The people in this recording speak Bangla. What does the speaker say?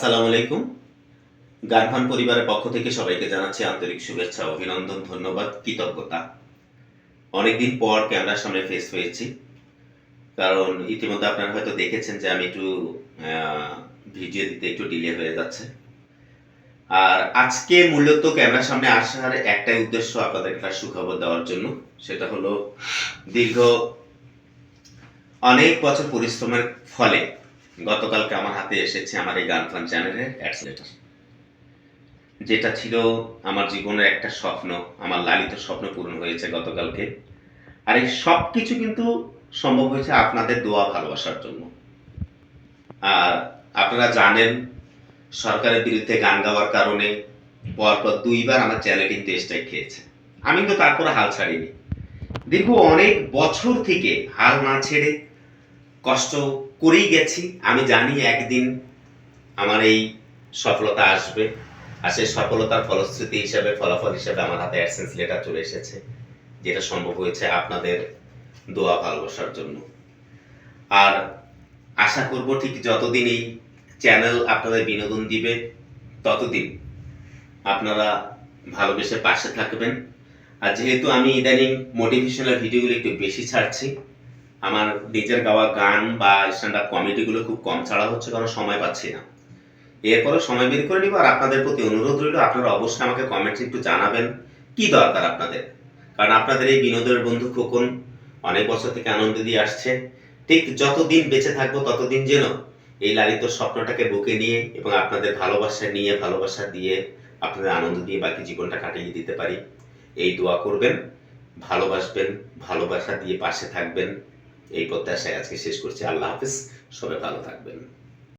আসসালামু আলাইকুম। গানফান পরিবারের পক্ষ থেকে সবাইকে জানাচ্ছি আন্তরিক শুভেচ্ছা, অভিনন্দন, ধন্যবাদ, কৃতজ্ঞতা। অনেকদিন পর ক্যামেরার সামনে ফেস হয়েছি, কারণ ইতিমধ্যে আপনারা হয়তো দেখেছেন যে আমি একটু ভিডিও দিতে একটু ডিলে হয়ে যাচ্ছে। আর আজকে মূলত ক্যামেরার সামনে আসার একটাই উদ্দেশ্য আপনাদের একটা সুখবর দেওয়ার জন্য, সেটা হলো দীর্ঘ অনেক বছর পরিশ্রমের ফলে গতকালকে আমার হাতে এসেছে আমার এই গান ফান চ্যানেলের অ্যাডসলেটার যেটা ছিল আমার জীবনের একটা স্বপ্ন, আমার লালিত স্বপ্ন পূরণ হয়েছে গতকালকে। আর এই সব কিছু কিন্তু সম্ভব হয়েছে আপনাদের দোয়া, ভালোবাসার জন্য। আর আপনারা জানেন, সরকারের বিরুদ্ধে গান গাওয়ার কারণে পরপর দুইবার আমার চ্যানেল দেশটাই খেয়েছে। আমি তো তারপরে হাল ছাড়িনি। দীর্ঘ অনেক বছর থেকে হাল না ছেড়ে কষ্ট করেই গেছি। আমি জানি একদিন আমার এই সফলতা আসবে আর সেই সফলতার ফলশ্রুতি হিসাবে, ফলাফল হিসাবে আমার হাতে অ্যাডসেন্স লেটার চলে এসেছে, যেটা সম্ভব হয়েছে আপনাদের দোয়া ভালোবাসার জন্য। আর আশা করব ঠিক যতদিন এই চ্যানেল আপনাদের বিনোদন দিবে, ততদিন আপনারা ভালোবেসে পাশে থাকবেন। আর যেহেতু আমি ইদানিং মোটিভেশনাল ভিডিওগুলো একটু বেশি ছাড়ছি আমার নিজের গাওয়া গান বা স্ট্যান্ড আপ কমেডিগুলো খুব কম ছাড়া হচ্ছে, কারণ সময় পাচ্ছি না। এরপরে সময় বের করে নিব, আর আপনাদের প্রতি অনুরোধ রইল, আপনারা অবশ্যই আমাকে কমেন্টে একটু জানাবেন, কি দরকার আপনাদের? কারণ আপনাদের এই বিনোদনের বন্ধু খোকন অনেক বছর থেকে আনন্দ দিয়ে আসছে। ঠিক যতদিন বেঁচে থাকব, ততদিন যেন এই লালিত স্বপ্নটাকে বুকে নিয়ে এবং আপনাদের ভালোবাসা নিয়ে, ভালোবাসা দিয়ে আপনাদের আনন্দ দিয়ে বাকি জীবনটা কাটিয়ে দিতে পারি। এই দোয়া করবেন, ভালোবাসবেন, ভালোবাসা দিয়ে পাশে থাকবেন। এই প্রত্যাশায় আজকে শেষ করছি। আল্লাহ হাফিজ সবাই ভালো থাকবেন।